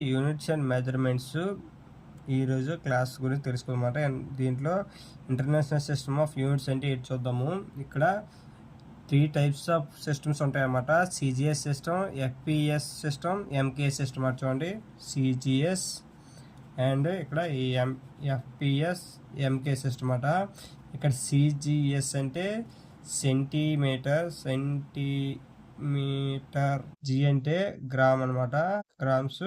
Units and measurements ఈరోజు class గురించి తెలుసుకోమాట దీంట్లో ఇంటర్నేషనల్ సిస్టమ్ ఆఫ్ యూనిట్స్ అంటే ఏంటి చూద్దాము. ఇక్కడ త్రీ టైప్స్ ఆఫ్ సిస్టమ్స్ ఉంటాయన్నమాట. CGS system FPS system MKS system అంటే చూడండి. సిజిఎస్ అండ్ ఇక్కడ ఈ ఎం ఎఫ్పిఎస్ ఎంకే సిస్టమ్ అట ఇక్కడ సిజిఎస్ అంటే సెంటీమీటర్ సెంటీమీటర్ జి అంటే గ్రామ్ అనమాట గ్రామ్స్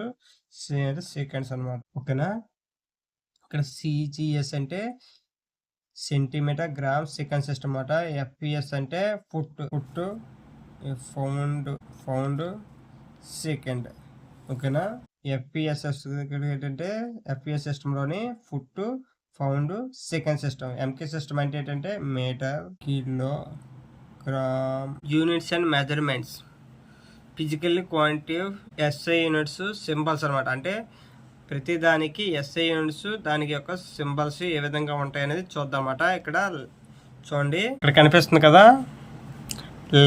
సి అంటే సెకండ్స్ అనమాట ఓకేనా? ఇక్కడ సిజిఎస్ అంటే సెంటీమీటర్ గ్రామ్ సెకండ్ సిస్టమ్ అనమాట ఎఫ్పిఎస్ అంటే foot foot pound pound second ఓకేనా? ఎఫ్పిఎస్ ఏంటంటే FPS సిస్టంలోని foot pound second system MK system అంటే ఏంటంటే metre kilo gram units and measurements physically quantity SI units symbols అనమాట అంటే ప్రతి దానికి ఎస్ఐ యూనిట్స్ దానికి యొక్క సింబల్స్ ఏ విధంగా ఉంటాయి అనేది చూద్దామట. ఇక్కడ చూడండి. ఇక్కడ కనిపిస్తుంది కదా.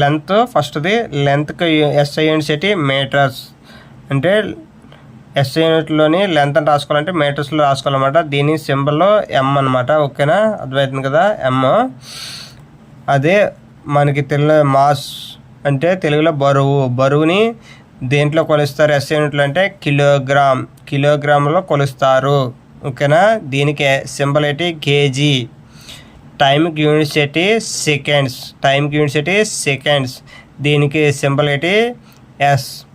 లెంత్ ఫస్ట్ది లెంత్కి ఎస్ఐ యూనిట్స్ ఏంటి? మీటర్స్. అంటే ఎస్ఐ యూనిట్లోని లెంత్ అని రాసుకోవాలంటే మీటర్స్లో రాసుకోవాలన్నమాట. దీని సింబల్ ఎం అనమాట ఓకేనా? అర్థమవుతుంది కదా? ఎమ్ అదే మనకి తెలుగు మాస్ అంటే తెలుగులో బరువు బరువుని దేంట్లో కొలుస్తారు? ఎస్ యూనిట్లు అంటే కిలోగ్రామ్ కిలోగ్రామ్లో కొలుస్తారు. ఓకేనా? దీనికి సింబల్ ఏంటి? కేజీ. టైంకి యూనిట్స్ ఏంటి? సెకండ్స్. టైంకి యూనిట్స్ ఏంటి? సెకండ్స్. దీనికి సింబల్ ఏంటి? S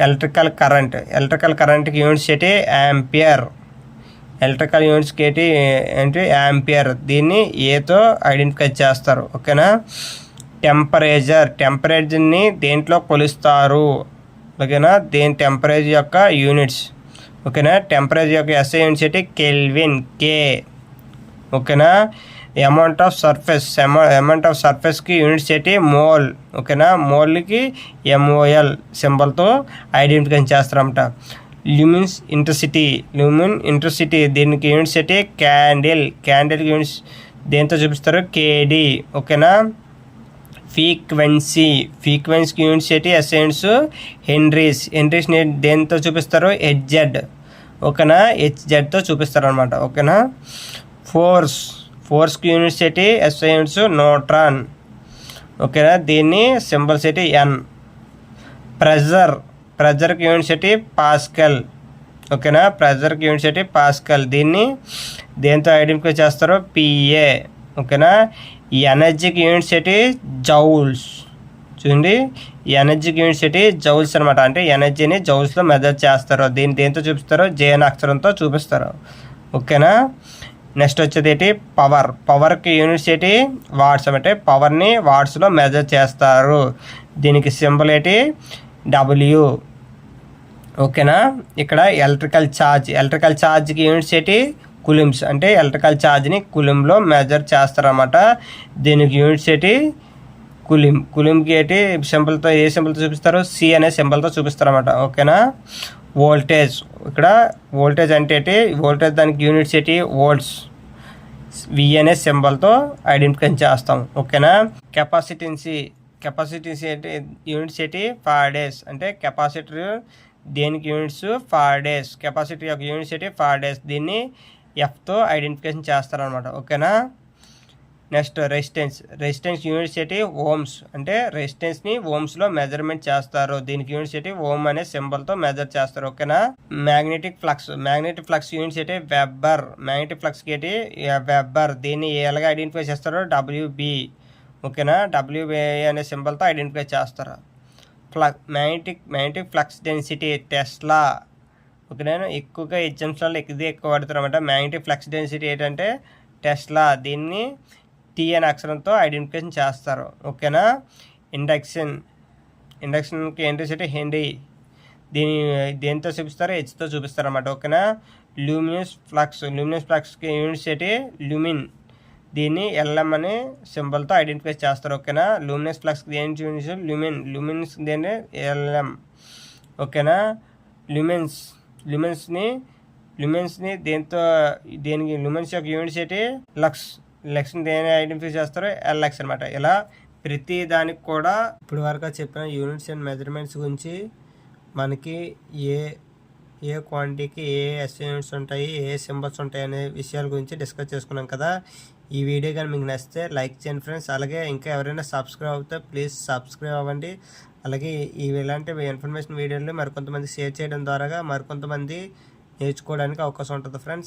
electrical current. ఎలక్ట్రికల్ కరెంట్కి యూనిట్స్ ఏంటి? యాంపియర్. ఎలక్ట్రికల్ యూనిట్స్కి ఏంటి? ఏంటి? యాంపియర్. దీన్ని ఏతో ఐడెంటిఫై చేస్తారు. ఓకేనా? టెంపరేచర్ టెంపరేచర్ని దేంట్లో కొలుస్తారు? ఓకేనా? దేని టెంపరేచర్ యొక్క యూనిట్స్? ఓకేనా? టెంపరేచర్ యొక్క ఎస్ఐ యూనిట్స్ ఏంటి? కెల్విన్ కే ఓకేనా? Amount of surface amount of సర్ఫేస్కి units ఏంటి? మోల్. ఓకేనా? మోల్కి ఎంఓఎల్ సింబల్తో ఐడెంటిఫికేషన్ చేస్తారంట ల్యూమిన్స్ ఇంటర్సిటీ. ల్యూమిన్ ఇంటర్సిటీ దీనికి యూనిట్స్ ఏంటి? క్యాండిల్. క్యాండిల్కి యూనిట్స్ దేంతో చూపిస్తారు? కేడి ఓకేనా? ఫ్రీక్వెన్సీ ఫీక్వెన్సీ యూనిట్స్ ఏంటి ఎస్ఐన్స్ హెన్రీస్ హెన్రీస్ దేనితో చూపిస్తారు? హెచ్జెడ్. ఓకేనా? హెచ్జెడ్తో చూపిస్తారు అనమాట ఓకేనా? ఫోర్స్. ఫోర్స్కి యూనిట్స్ ఏంటి ఎస్ఐ యూనిట్స్ నోట్రాన్. ఓకేనా? దీన్ని సింబల్స్ ఏంటి ఎన్. ప్రెజర్. ప్రెజర్కి యూనిట్స్ ఏంటి పాస్కల్. ఓకేనా? ప్రెజర్కి యూనిట్స్ ఏంటి పాస్కల్. దీన్ని దేంతో ఐడెంటిఫై చేస్తారో? పిఏ. ఓకేనా? ఈ ఎనర్జీకి యూనిట్స్ ఏంటి జౌల్స్ చూడండి ఈ ఎనర్జీకి యూనిట్స్ ఏంటి జౌల్స్ అనమాట అంటే ఎనర్జీని జౌల్స్లో మెజర్ చేస్తారు. దీన్ని దేంతో చూపిస్తారు? జేఎన్ అక్షరంతో చూపిస్తారు. ఓకేనా నెక్స్ట్ వచ్చేది ఏంటి? పవర్ పవర్కి యూనిట్స్ ఏంటి? వాట్స్ అంటే పవర్ని వాట్స్లో మెజర్ చేస్తారు. దీనికి సింబల్ ఏంటి? డబ్ల్యూ ఓకేనా ఇక్కడ ఎలక్ట్రికల్ ఛార్జ్ ఎలక్ట్రికల్ ఛార్జ్కి యూనిట్స్ ఏంటి? కులిమ్స్ అంటే ఎలక్ట్రికల్ ఛార్జ్ని కులింలో మెజర్ చేస్తారన్నమాట. దీనికి యూనిట్స్ ఏంటి? కులిం కులింకి ఏంటి? సింబల్తో ఏ సింబల్తో చూపిస్తారు? సి అనే సింబల్తో చూపిస్తారన్నమాట. ఓకేనా? వోల్టేజ్. ఇక్కడ వోల్టేజ్ అంటే ఏంటి? వోల్టేజ్ దానికి యూనిట్స్ ఏంటి? వోల్ట్స్. వి అనే సింబల్తో ఐడెంటిఫై చేస్తాం. ఓకేనా? కెపాసిటెన్సీ. కెపాసిటెన్సీ అంటే యూనిట్స్ ఏంటి? ఫార్డేస్ అంటే కెపాసిటర్ దేనికి యూనిట్స్? ఫార్డేస్ కెపాసిటీ యొక్క యూనిట్స్ ఏంటి? ఫార్డేస్ దీన్ని ఎఫ్తో ఐడెంటిఫికేషన్ చేస్తారనమాట ఓకేనా? Next resistance resistance university ohms అంటే రెసిస్టెన్స్ని ఓమ్స్లో మెజర్మెంట్ చేస్తారు. దీనికి యూనివర్సిటీ ఓమ్ అనే సింబల్తో మెజర్ చేస్తారు. ఓకేనా? Magnetic flux magnetic flux university weber magnetic ఫ్లక్స్కి ఏంటి? వెబ్బర్ దీన్ని ఎలాగ ఐడెంటిఫై చేస్తారో డబ్ల్యూబి ఓకేనా? డబ్ల్యూబి అనే సింబల్తో ఐడెంటిఫై చేస్తారు. Flux magnetic magnetic flux density tesla ఓకేనా ఎక్కువగా ఎగ్జామ్స్లలో ఇది ఎక్కువ వాడుతారన్నమాట మ్యాగ్నెటిక్ ఫ్లక్స్ డెన్సిటీ ఏంటంటే టెస్లా దీన్ని టీ అనే అక్షరంతో ఐడెంటిఫికేషన్ చేస్తారు. ఓకేనా? ఇండక్షన్. ఇండక్షన్కి ఏంటి హెండీ దీని దేనితో చూపిస్తారు హెచ్తో చూపిస్తారు అనమాట ఓకేనా? Luminous flux. లూమినస్ ఫ్లక్స్కి యూనిట్స్ ఏంటి లూమిన్. దీన్ని ఎల్ఎం అనే సింబల్తో ఐడెంటిఫై చేస్తారు. ఓకేనా? లూమినస్ ఫ్లక్స్కి దేని యూనిట్స్ లూమిన్. లూమిన్స్ దేని ఎల్ఎం. ఓకేనా? లూమిన్స్. లుమెన్స్ని లుమెన్స్ని దేంతో దేనికి లుమెన్స్ యొక్క యూనిట్స్ ఏంటి లక్స్ లక్స్ని దేని ఐడెంటిఫై చేస్తారో ఎల్ఎక్స్ అనమాట ఇలా ప్రతి దానికి కూడా ఇప్పుడు వరకు చెప్పిన యూనిట్స్ అండ్ మెజర్మెంట్స్ గురించి మనకి ఏ ఏ క్వాంటిటీకి ఏ ఎస్యూనిట్స్ ఉంటాయి ఏ సింబల్స్ ఉంటాయి అనే విషయాల గురించి డిస్కస్ చేసుకున్నాం కదా. ఈ వీడియో కానీ మీకు నచ్చితే లైక్ చేయండి ఫ్రెండ్స్. అలాగే ఇంకా ఎవరైనా సబ్స్క్రైబ్ అవుతే ప్లీజ్ సబ్స్క్రైబ్ అవ్వండి. అలాగే ఈ ఇలాంటి ఇన్ఫర్మేషన్ వీడియోలు మరికొంతమంది షేర్ చేయడం ద్వారా మరికొంతమంది నేర్చుకోవడానికి అవకాశం ఉంటుంది ఫ్రెండ్స్.